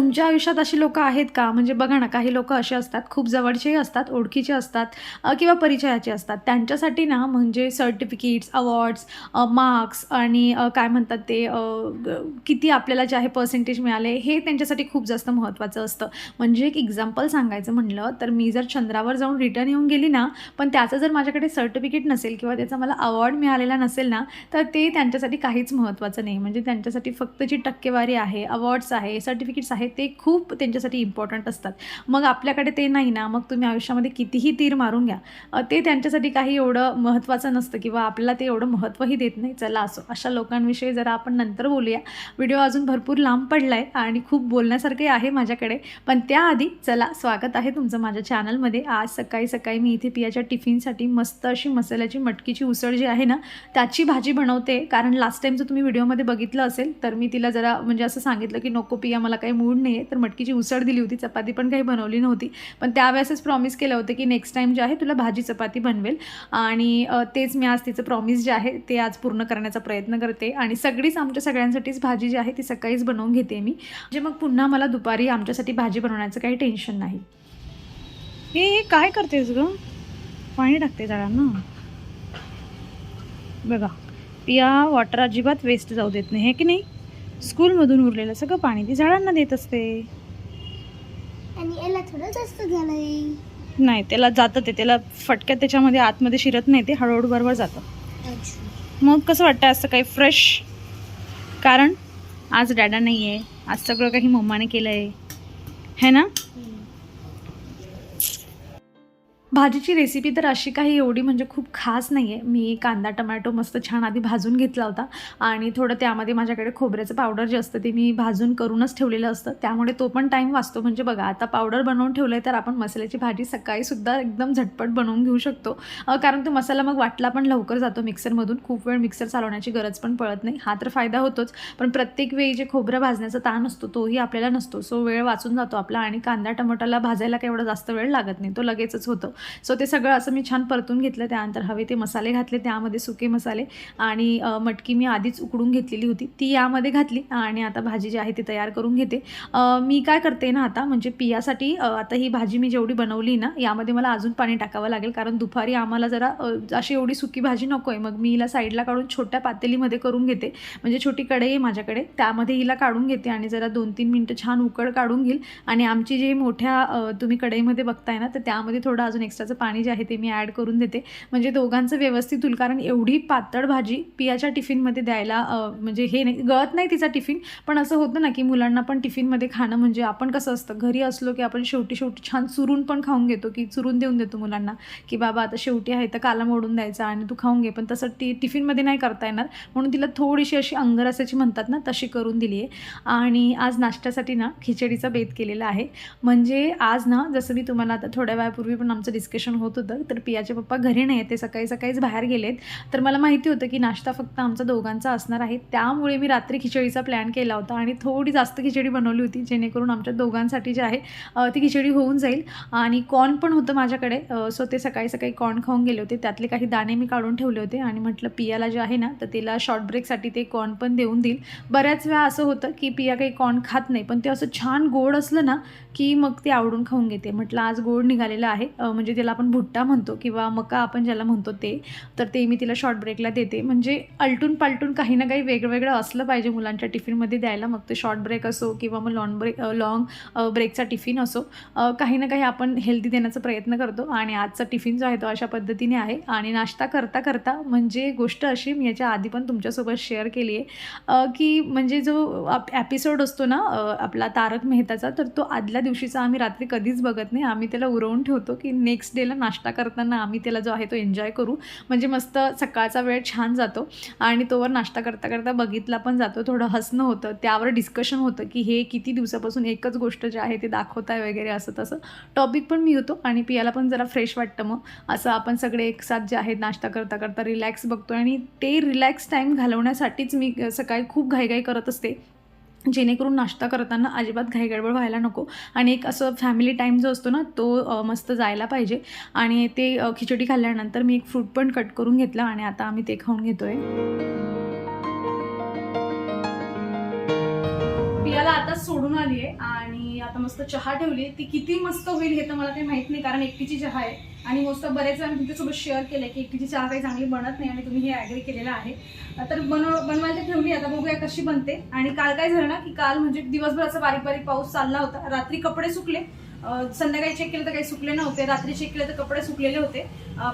तुमच्या आयुष्यात अशी लोकं आहेत का? म्हणजे बघा ना काही लोकं असे असतात खूप जवळचेही असतात ओळखीचे असतात किंवा परिचयाचे असतात. त्यांच्यासाठी ना म्हणजे सर्टिफिकेट्स अवॉर्ड्स मार्क्स आणि काय म्हणतात ते ग- किती आपल्याला जे आहे पर्सेंटेज मिळाले हे त्यांच्यासाठी खूप जास्त महत्त्वाचं असतं. म्हणजे एक एक्झाम्पल सांगायचं म्हणलं तर मी जर चंद्रावर जाऊन रिटर्न येऊन गेली ना पण त्याचं जर माझ्याकडे सर्टिफिकेट नसेल किंवा त्याचा मला अवॉर्ड मिळालेला नसेल ना तर ते त्यांच्यासाठी काहीच महत्त्वाचं नाही. म्हणजे त्यांच्यासाठी फक्त जी टक्केवारी आहे अवॉर्ड्स आहे सर्टिफिकेट्स आहेत ते खूप त्यांच्यासाठी इम्पॉर्टंट असतात. मग आपल्याकडे ते नाही ना मग तुम्ही आयुष्यामध्ये कितीही तीर मारून घ्या. ते त्यांच्यासाठी काही एवढं महत्त्वाचं नसतं किंवा आपल्याला ते एवढं महत्त्वही देत नाही. चला असो अशा लोकांविषयी जरा आपण नंतर बोलूया. व्हिडिओ अजून भरपूर लांब पडला आहे आणि खूप बोलण्यासारखे आहे माझ्याकडे. पण त्याआधी चला स्वागत आहे तुमचं माझ्या चॅनलमध्ये आज सकाळी सकाळी मी इथे पियाच्या टिफिनसाठी मस्त अशी मसाल्याची मटकीची उसळ जी आहे ना त्याची भाजी बनवते. कारण लास्ट टाईम जर तुम्ही व्हिडिओमध्ये बघितलं असेल तर मी तिला जरा म्हणजे असं सांगितलं की नको पिया मला काही मूड नाही आहे तर मटकीची उसळ दिली होती चपाती पण काही बनवली नव्हती. पण त्यावेळेसच प्रॉमिस केलं होतं की नेक्स्ट टाईम जे आहे तुला भाजी चपाती बनवेल. आणि तेच मी आज तिचं प्रॉमिस जे आहे ते आज पूर्ण करण्याचा प्रयत्न करते. आणि सगळीच आमच्या सगळ्यांसाठीच भाजी जी आहे ती सकाळीच बनवून घेते मी. म्हणजे मग पुन्हा मला दुपारी आमच्यासाठी भाजी बनवण्याचं काही टेन्शन नाही. हे हे काय करतेस ग? पाणी टाकते झाडांना बघा. पिया वॉटर अजिबात वेस्ट जाऊ देत नाही हे की नाही? स्कूलमधून उरलेलं सगळं पाणी ती झाडांना देत असते. आणि याला थोडं जास्त झालंय. नाही त्याला जातं ते. त्याला फटक्यात त्याच्यामध्ये आतमध्ये शिरत नाही ते हळूहळू बरोबर जातं मग कसं वाटतं असं काही फ्रेश कारण आज डॅडा नाही आहे आज सगळं काही मम्माने केलं आहे है ना? भाजीची रेसिपी तर अशी काही एवढी म्हणजे खूप खास नाही आहे मी कांदा टमॅटो मस्त छान आधी भाजून घेतला होता आणि थोडं त्यामध्ये माझ्याकडे खोबऱ्याचं पावडर जे असतं ते मी भाजून करूनच ठेवलेलं असतं. त्यामुळे तो पण टाईम वाचतो. म्हणजे बघा आता पावडर बनवून ठेवलं आहे तर आपण मसाल्याची भाजी सकाळीसुद्धा एकदम झटपट बनवून घेऊ शकतो. कारण तो मसाला मग वाटला पण लवकर जातो मिक्सरमधून खूप वेळ मिक्सर चालवण्याची गरज पण पडत नाही. हा तर फायदा होतोच. पण प्रत्येक वेळी जे खोबरं भाजण्याचा ताण असतो तोही आपल्याला नसतो. सो वेळ वाचून जातो आपला आणि कांदा टमाटाला भाजायला काही एवढा जास्त वेळ लागत नाही. तो लगेचच होतो. सो ते सगळं असं मी छान परतून घेतलं त्यानंतर हवे ते मसाले घातले त्यामध्ये सुके मसाले आणि मटकी मी आधीच उकडून घेतलेली होती. ती यामध्ये घातली आणि आता भाजी जी आहे ती तयार करून घेते. मी काय करते ना आता म्हणजे पियासाठी आता ही भाजी मी जेवढी बनवली ना यामध्ये मला अजून पाणी टाकावं लागेल. कारण दुपारी आम्हाला जरा अशी एवढी सुकी भाजी नको आहे मग मी हिला साईडला काढून छोट्या पातेलीमध्ये करून घेते. म्हणजे छोटी कढई आहे माझ्याकडे. त्यामध्ये हिला काढून घेते आणि जरा दोन तीन मिनटं छान उकड काढून घेईल. आणि आमची जी मोठ्या तुम्ही कढईमध्ये बघताय ना तर त्यामध्ये थोडं अजून एक्स्ट्राचं पाणी जे आहे ते मी ॲड करून देते. म्हणजे दोघांचं व्यवस्थित होईल. कारण एवढी पातळ भाजी पियाच्या टिफिनमध्ये द्यायला म्हणजे हे नाही गळत नाही तिचा टिफिन. पण असं होतं ना की मुलांना पण टिफिनमध्ये खाणं म्हणजे आपण कसं असतं घरी असलो की आपण शेवटी शेवटी छान चुरून पण खाऊन घेतो की चुरून देऊन देतो मुलांना की बाबा आता शेवटी आहे तर काला मोडून द्यायचा आणि तू खाऊन घे. पण तसं टी टिफिनमध्ये नाही करता येणार. म्हणून तिला थोडीशी अशी अंगरसाची म्हणतात ना तशी करून दिली आहे. आणि आज नाश्त्यासाठी ना खिचडीचा बेत केलेला आहे. म्हणजे आज ना जसं मी तुम्हाला आता थोड्या वेळापूर्वी पण आमचं डिस्कशन होत होतं तर पियाचे पप्पा घरी नाही आहेत ते सकाळी सकाळीच बाहेर गेलेत. तर मला माहिती होतं की नाश्ता फक्त आमचा दोघांचा असणार आहे. त्यामुळे मी रात्री खिचडीचा प्लॅन केला होता आणि थोडी जास्त खिचडी बनवली होती जेणेकरून आमच्या दोघांसाठी जे आहे ती खिचडी होऊन जाईल. आणि कॉर्न पण होतं माझ्याकडे सो ते सकाळी सकाळी कॉर्न खाऊन गेले होते. त्यातले काही दाणे मी काढून ठेवले होते आणि म्हटलं पियाला जे आहे ना तर तिला शॉर्ट ब्रेकसाठी ते कॉर्न पण देऊन देईल. बऱ्याच वेळा असं होतं की पिया काही कॉर्न खात नाही पण ते असं छान गोड असलं ना की मग ते आवडून खाऊन घेते. म्हटलं आज गोड निघालेलं आहे म्हणजे म्हणजे त्याला आपण भुट्टा म्हणतो किंवा मका आपण ज्याला म्हणतो ते तर ते मी तिला शॉर्ट ब्रेकला देते. म्हणजे अलटून पालटून काही ना काही वेगवेगळं असलं पाहिजे मुलांच्या टिफिनमध्ये द्यायला. मग ते शॉर्ट ब्रेक असो किंवा मग लॉन ब्रेक लॉंग ब्रेकचा टिफिन असो. काही ना काही आपण हेल्दी देण्याचा प्रयत्न करतो आणि आजचा टिफिन जो आहे तो अशा पद्धतीने आहे. आणि नाश्ता करता करता म्हणजे गोष्ट अशी मी याच्या आधी पण तुमच्यासोबत शेअर केली आहे की म्हणजे जो एपिसोड असतो ना आपला तारक मेहताचा तर तो आदल्या दिवशीचा आम्ही रात्री कधीच बघत नाही. आम्ही त्याला उरवून ठेवतो की नेक्स्ट डेला नाश्ता करताना आम्ही त्याला जो आहे तो एन्जॉय करू. म्हणजे मस्त सकाळचा वेळ छान जातो. आणि तोवर नाश्ता करता करता बघितला पण जातो. थोडं हसणं होतं. त्यावर डिस्कशन होतं की हे किती दिवसापासून एकच गोष्ट जे आहे ते दाखवत आहे वगैरे असं तसं. टॉपिक पण मी होतो आणि पियाला पण जरा फ्रेश वाटतं मग. असं आपण सगळे एक साथ जे आहेत नाश्ता करता करता रिलॅक्स बघतो आणि ते रिलॅक्स टाईम घालवण्यासाठीच मी सकाळी खूप घाईघाई करत असते. जेणेकरून नाश्ता करताना अजिबात घाईगडबड व्हायला नको. आणि एक असं फॅमिली टाईम जो असतो ना तो मस्त जायला पाहिजे. आणि ते खिचडी खाल्ल्यानंतर मी एक फ्रूट पण कट करून घेतलं आणि आता आम्ही ते खाऊन घेतो आहे पियाला आताच सोडून आली आहे आणि आता मस्त चहा ठेवली ती किती मस्त होईल हे तर मला काही माहीत नाही कारण एकटीची चहा आहे. आणि मस्त बरेच वेळा तुमच्यासोबत शेअर केले की एकटीची चहा काही चांगली बनत नाही आणि तुम्ही हे ॲग्री केलेलं आहे. तर बनव बनवायला ठेवली आता बघूया कशी बनते. आणि काल काय झालं ना की काल म्हणजे दिवसभराचा बारीक बारीक पाऊस चालला होता. रात्री कपडे सुकले. संध्याकाळी चेक केलं तर काही सुकले नव्हते. रात्री चेक केलं तर कपडे सुकलेले होते.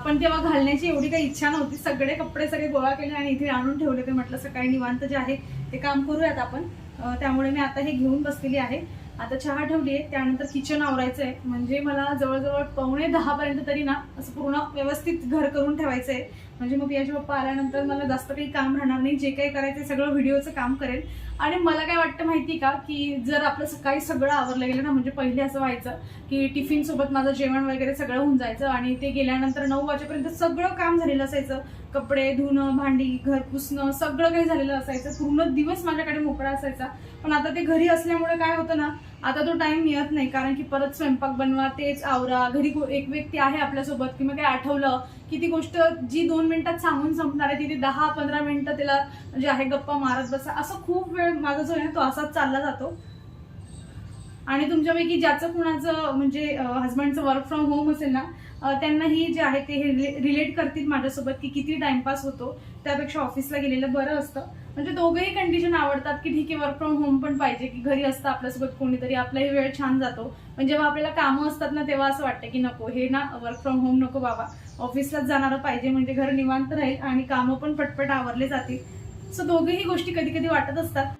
पण तेव्हा घालण्याची एवढी काही इच्छा नव्हती. सगळे कपडे सगळे गोळा केले आणि इथे आणून ठेवले. ते म्हटलं सकाळी निवांत जे आहे ते काम करूयात आपण. त्यामुळे मी आता हे घेऊन बसलेली आहे. आता चहा ठेवली आहे त्यानंतर किचन आवरायचं आहे म्हणजे मला जवळजवळ पावणे दहापर्यंत तरी ना असं पूर्ण व्यवस्थित घर करून ठेवायचं आहे म्हणजे मग पियाचे पप्पा आल्यानंतर मला जास्त काही काम राहणार नाही जे काही करायचं सगळं व्हिडिओचं काम करेल आणि मला काय वाटतं माहिती का की जर आपलं सकाळी सगळं आवरलं गेलं ना म्हणजे पहिले असं व्हायचं की टिफिन सोबत माझं जेवण वगैरे सगळं होऊन जायचं आणि ते गेल्यानंतर नऊ वाजेपर्यंत सगळं काम झालेलं असायचं. कपडे धुणं भांडी घर पुसणं सगळं काही झालेलं असायचं. पूर्ण दिवस माझ्याकडे मोकळा असायचा. पण आता ते घरी असल्यामुळे काय होतं ना आता तो टाइम मिळत नाही कारण की परत स्वयंपाक बनवा तेच आवरा घरी एक व्यक्ती आहे आपल्यासोबत किंवा काही आठवलं की ती गोष्ट जी दोन मिनिटात सांगून संपणार आहे ती ती दहा पंधरा मिनिटं तिला जे आहे गप्पा मारत बसा. असं खूप वेळ माझा जो आहे ना तो असाच चालला जातो. आणि तुमच्यापैकी ज्याचं कुणाचं म्हणजे हस्बंडचं वर्क फ्रॉम होम असेल ना त्यांनाही जे आहे ते रिलेट करतील माझ्यासोबत की किती टाइमपास होतो. त्यापेक्षा ऑफिसला गेलेलं बरं असतं. म्हणजे दोघंही कंडिशन आवडतात की ठीक आहे वर्क फ्रॉम होम पण पाहिजे की घरी असतं आपल्यासोबत कोणीतरी आपलाही वेळ छान जातो. पण जेव्हा आपल्याला कामं असतात ना तेव्हा असं वाटतं की नको हे ना वर्क फ्रॉम होम नको बाबा. ऑफिसलाच जाणारं पाहिजे म्हणजे घर निवांत राहील आणि कामं पण पटपट आवरले जातील. सो दोघेही गोष्टी कधी कधी वाटत असतात.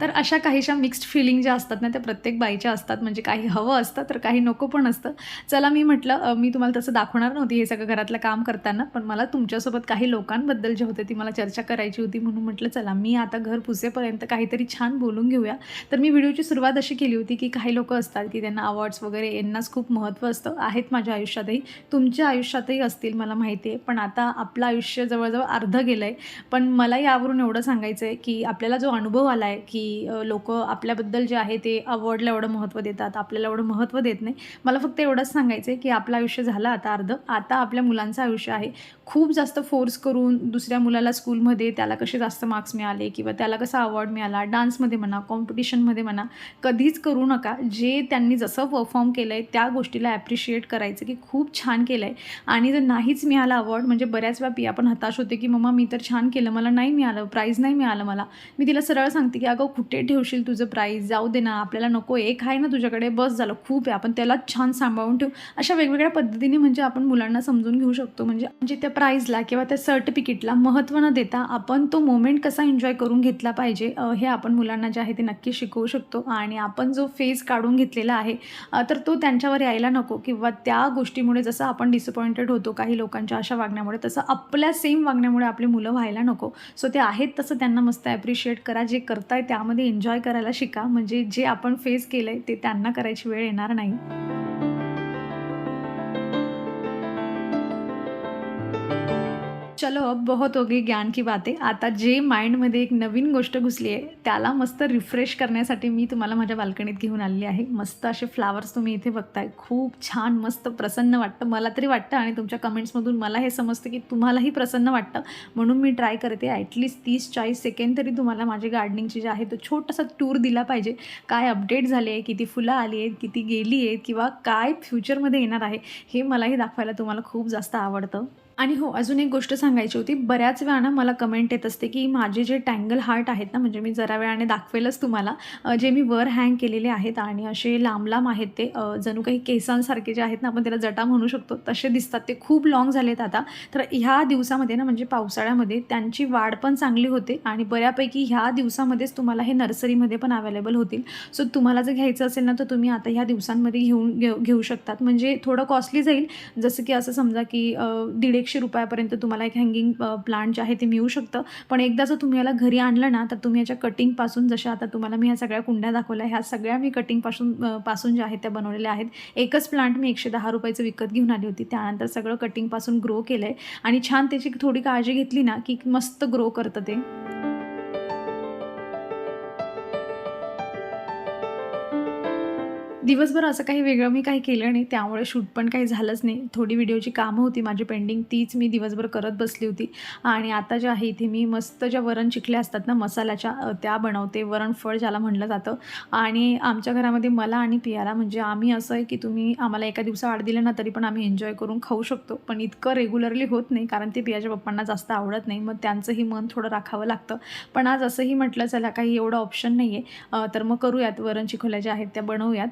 तर अशा काहीशा मिक्स्ड फिलिंग ज्या असतात ना त्या प्रत्येक बाईच्या असतात. म्हणजे काही हवं असतं तर काही नको पण असतं. चला मी म्हटलं मी तुम्हाला तसं दाखवणार नव्हती हे सगळं घरातलं काम करताना पण मला तुमच्यासोबत काही लोकांबद्दल जे होते ती मला चर्चा करायची होती म्हणून म्हटलं चला मी आता घर पुसेपर्यंत काहीतरी छान बोलून घेऊया. तर मी व्हिडिओची सुरुवात अशी केली होती की काही लोक असतात की त्यांना अवॉर्ड्स वगैरे यांनाच खूप महत्त्व असतं. आहेत माझ्या आयुष्यातही. तुमच्या आयुष्यातही असतील मला माहिती आहे. पण आता आपलं आयुष्य जवळजवळ अर्धं गेलं आहे पण मला यावरून एवढं सांगायचं आहे की आपल्याला जो अनुभव आला आहे की की लोक आपल्याबद्दल जे आहे ते अवॉर्डला एवढं महत्त्व देतात आपल्याला एवढं महत्त्व देत नाही. मला फक्त एवढंच सांगायचं आहे की आपलं आयुष्य झालं आता अर्धं. आता आपल्या मुलांचं आयुष्य आहे. खूप जास्त फोर्स करून दुसऱ्या मुलाला स्कूलमध्ये त्याला कसे जास्त मार्क्स मिळाले किंवा त्याला कसा अवॉर्ड मिळाला डान्समध्ये म्हणा कॉम्पिटिशनमध्ये म्हणा कधीच करू नका. जे त्यांनी जसं परफॉर्म केलं आहे त्या गोष्टीला ॲप्रिशिएट करायचं की खूप छान केलं आहे आणि जर नाहीच मिळाला अवॉर्ड म्हणजे बऱ्याच व्यापी आपण हताश होते की मम्मा मी तर छान केलं. मला नाही मिळालं. प्राईज नाही मिळालं मला. मी तिला सरळ सांगते की अगं कुठे ठेवशील तुझं प्राईज जाऊ दे ना आपल्याला नको एक आहे ना तुझ्याकडे बस झालं खूप आहे. आपण त्याला छान सांभाळून ठेवू. अशा वेगवेगळ्या पद्धतीने म्हणजे आपण मुलांना समजून घेऊ शकतो. म्हणजे म्हणजे त्या प्राईजला किंवा त्या सर्टिफिकेटला महत्त्व न देता आपण तो मोमेंट कसा एन्जॉय करून घेतला पाहिजे हे आपण मुलांना जे आहे ते नक्की शिकवू शकतो. आणि आपण जो फेज काढून घेतलेला आहे तर तो त्यांच्यावर यायला नको. किंवा त्या गोष्टीमुळे जसं आपण डिसअपॉइंटेड होतो काही लोकांच्या अशा वागण्यामुळे तसं आपल्या सेम वागण्यामुळे आपली मुलं व्हायला नको. सो ते आहेत तसं त्यांना मस्त ॲप्रिशिएट करा. जे करताय त्यामध्ये एन्जॉय करायला शिका. म्हणजे जे आपण फेस केलं आहे ते त्यांना करायची वेळ येणार नाही. चलो अब बहुत हो गई ज्ञान की बातें. आता जे माइंडमध्ये एक नवीन गोष्ट घुसली आहे त्याला मस्त रिफ्रेश करण्यासाठी मी तुम्हाला माझ्या बाल्कनीत घेऊन आलेली आहे. मस्त असे फ्लावर्स तुम्ही इथे बघताय. खूप छान मस्त प्रसन्न वाटतं. मला तरी वाटतं आणि तुमच्या कमेंट्समधून मला हे समजतं की तुम्हालाही प्रसन्न वाटतं. म्हणून मी ट्राय करते. ॲटलिस्ट तीस चाळीस सेकंड तरी तुम्हाला माझी गार्डनिंगची जे आहे तो छोटासा टूर दिला पाहिजे. काय अपडेट झाले आहे किती फुलं आली आहेत किती गेली आहेत किंवा काय फ्युचरमध्ये येणार आहे हे मलाही दाखवायला तुम्हाला खूप जास्त आवडतं. आणि हो अजून एक गोष्ट सांगायची होती. बऱ्याच वेळा ना मला कमेंट येत असते की माझे जे टँगल हार्ट आहेत ना म्हणजे मी जरा वेळाने दाखवेलच तुम्हाला. जे मी वर हँग केलेले आहेत आणि असे लांब लांब आहेत ते जणू काही केसांसारखे जे आहेत ना आपण त्याला जटा म्हणू शकतो तसे दिसतात. ते खूप लॉंग झालेत आता. तर ह्या दिवसामध्ये ना म्हणजे पावसाळ्यामध्ये त्यांची वाढ पण चांगली होते आणि बऱ्यापैकी ह्या दिवसामध्येच तुम्हाला हे नर्सरीमध्ये पण अवेलेबल होतील. सो तुम्हाला जर घ्यायचं असेल ना तर तुम्ही आता ह्या दिवसांमध्ये घेऊन घेऊ घेऊ शकतात. म्हणजे थोडं कॉस्टली जाईल. जसं की असं समजा की अ, दीड एकशे रुपयापर्यंत तुम्हाला एक हँगिंग प्लांट जे आहे ते मिळू शकतं. पण एकदा जर तुम्ही याला घरी आणलं ना तर तुम्ही याच्या कटिंगपासून जशा आता तुम्हाला मी ह्या सगळ्या कुंड्या दाखवल्या ह्या सगळ्या मी कटिंगपासून पासून ज्या आहेत त्या बनवलेल्या आहेत. एकच प्लांट मी एकशे दहा रुपयाचं विकत घेऊन आली होती. त्यानंतर सगळं कटिंगपासून ग्रो केलं आहे आणि छान त्याची थोडी काळजी घेतली ना की मस्त ग्रो करतं ते. दिवसभर असं काही वेगळं मी काही केलं नाही. त्यामुळे शूट पण काही झालंच नाही. थोडी व्हिडिओची कामं होती माझी पेंडिंग. तीच मी दिवसभर करत बसली होती. आणि आता जे आहे इथे मी मस्त ज्या वरण चिखल्या असतात ना मसाल्याच्या त्या बनवते. वरणफळ ज्याला म्हणलं जातं. आणि आमच्या घरामध्ये मला आणि पियाला म्हणजे आम्ही असं आहे की तुम्ही आम्हाला एका दिवसा आड दिलं ना तरी पण आम्ही एन्जॉय करून खाऊ शकतो. पण इतकं रेग्युलरली होत नाही कारण ते पियाच्या पप्पांना जास्त आवडत नाही. मग त्यांचंही मन थोडं राखावं लागतं. पण आज असंही म्हटलं चला काही एवढं ऑप्शन नाही आहे तर मग करूयात. वरण चिखोल्या ज्या आहेत त्या बनवूयात.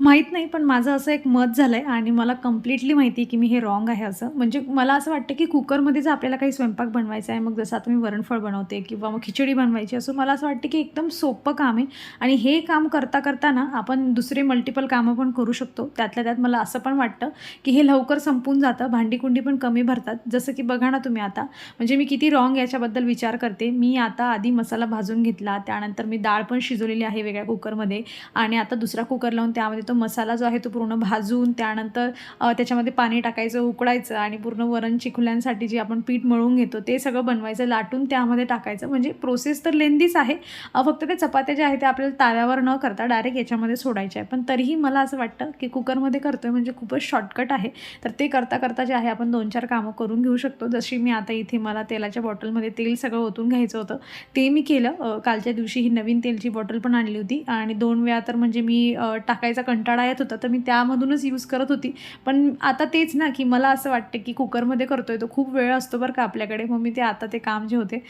माहीत नाही पण माझं असं एक मत झालं आहे आणि मला कम्प्लिटली माहिती आहे की मी हे रॉंग आहे असं. म्हणजे मला असं वाटतं की कुकरमध्ये जर आपल्याला काही स्वयंपाक बनवायचा आहे मग जसं आता मी वरणफळ बनवते किंवा मग खिचडी बनवायची असो मला असं वाटतं की एकदम सोपं काम आहे. आणि हे काम करता करताना आपण दुसरे मल्टिपल कामं पण करू शकतो. त्यातल्या त्यात मला असं पण वाटतं की हे लवकर संपून जातं भांडीकुंडी पण कमी भरतात. जसं की बघा ना तुम्ही आता म्हणजे मी किती रॉंग याच्याबद्दल विचार करते. मी आता आधी मसाला भाजून घेतला त्यानंतर मी डाळ पण शिजवलेली आहे वेगळ्या कुकरमध्ये आणि आता दुसरा कुकर लावून त्यामध्ये तो मसाला जो आहे तो पूर्ण भाजून त्यानंतर त्याच्यामध्ये पाणी टाकायचं उकडायचं आणि पूर्ण वरण चिखुल्यांसाठी जे आपण पीठ मळून घेतो ते सगळं बनवायचं लाटून त्यामध्ये टाकायचं. म्हणजे प्रोसेस तर लेंदीच आहे. फक्त ते चपात्या ज्या आहेत ते आपल्याला ताव्यावर न करता डायरेक्ट याच्यामध्ये सोडायचे आहे पण तरीही मला असं वाटतं की कुकरमध्ये करतो आहे म्हणजे खूपच शॉर्टकट आहे. तर ते करता करता जे आहे आपण दोन चार कामं करून घेऊ शकतो. जशी मी आता इथे मला तेलाच्या बॉटलमध्ये तेल सगळं ओतून घ्यायचं होतं ते मी केलं. कालच्या दिवशी ही नवीन तेलची बॉटल पण आणली होती. आणि दोन वेळा तर म्हणजे मी टाकायचा कंट कंटाळा येत होता तर मी त्यामधूनच यूज करत होती. पण आता तेच ना की मला असं वाटतं की कुकरमध्ये करतोय तो खूप वेळ असतो बरं का आपल्याकडे. मग मी ते आता ते काम जे होते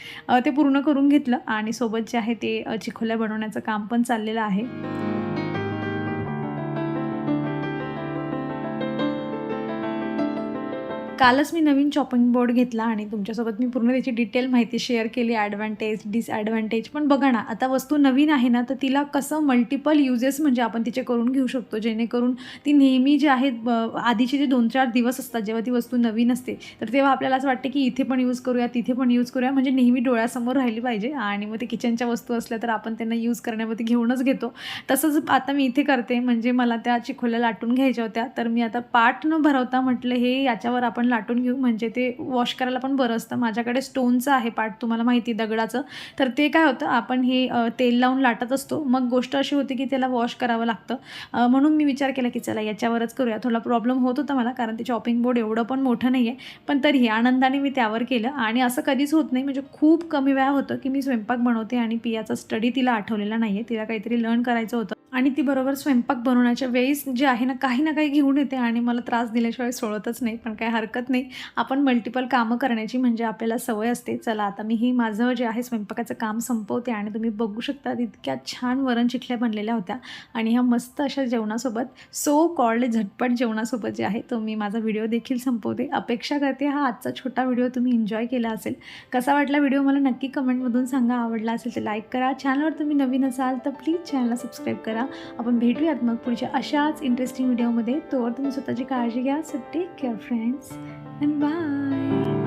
ते पूर्ण करून घेतलं आणि सोबत जे आहे ते चिखोल्या बनवण्याचं काम पण चाललेलं आहे. कालच मी नवीन चॉपिंग बोर्ड घेतला आणि तुमच्यासोबत मी पूर्ण त्याची डिटेल माहिती शेअर केली ॲडव्हान्टेज डिसॲडव्हान्टेज पण बघा ना आता वस्तू नवीन आहे ना तर तिला कसं मल्टिपल युजेस म्हणजे आपण तिचे करून घेऊ शकतो. जेणेकरून ती नेहमी जे आहेत आधीचे जे दोन चार दिवस असतात जेव्हा ती वस्तू नवीन असते तर तेव्हा आपल्याला असं वाटते की इथे पण यूज करूया तिथे पण यूज करूया. म्हणजे नेहमी डोळ्यासमोर राहिली पाहिजे आणि मग ते किचनच्या वस्तू असल्या तर आपण त्यांना यूज करण्यामध्ये घेऊनच घेतो. तसंच आता मी इथे करते. म्हणजे मला त्या चिखोल्या लाटून घ्यायच्या होत्या. तर मी आता पाठ न भरवता म्हटलं हे याच्यावर आपण लाटून घेऊ म्हणजे ते वॉश करायला पण बरं असतं. माझ्याकडे स्टोनचं आहे पार्ट तुम्हाला माहिती दगडाचं. तर ते काय होतं आपण हे तेल लावून लाटत असतो. मग गोष्ट अशी होती की त्याला वॉश करावं लागतं. म्हणून मी विचार केला की चला याच्यावरच करूया. थोडा प्रॉब्लेम होत होता मला कारण ते चॉपिंग बोर्ड एवढं पण मोठं नाही आहे पण तरीही आनंदाने मी त्यावर केलं. आणि असं कधीच होत नाही. म्हणजे खूप कमी वेळा होतं की मी स्वयंपाक बनवते आणि पियाचा स्टडी तिला आठवलेला नाही आहे तिला काहीतरी लर्न करायचं होतं. आणि ती बरोबर स्वयंपाक बनवण्याच्या वेळेस जे आहे ना काही ना काही घेऊन येते आणि मला त्रास दिल्याशिवाय सोडतच नाही. पण काही हरकत नाही. आपण मल्टिपल कामं करण्याची म्हणजे आपल्याला सवय असते. चला आता मी ही माझं जे आहे स्वयंपाकाचं काम संपवते आणि तुम्ही बघू शकता इतक्या छान वरण चिखल्या बनलेल्या होत्या. आणि ह्या मस्त अशा जेवणासोबत सो कॉल्ड झटपट जेवणासोबत जे आहे तो मी माझा व्हिडिओ देखील संपवते. अपेक्षा करते हा आजचा छोटा व्हिडिओ तुम्ही एन्जॉय केला असेल. कसा वाटला व्हिडिओ मला नक्की कमेंटमधून सांगा. आवडला असेल तर लाईक करा. चॅनलवर तुम्ही नवीन असाल तर प्लीज चॅनलला सबस्क्राईब करा आपण भेटूयात मग पुढच्या अशाच इंटरेस्टिंग व्हिडिओमध्ये तोवर तुम्ही स्वतःची काळजी घ्या. So take care friends and bye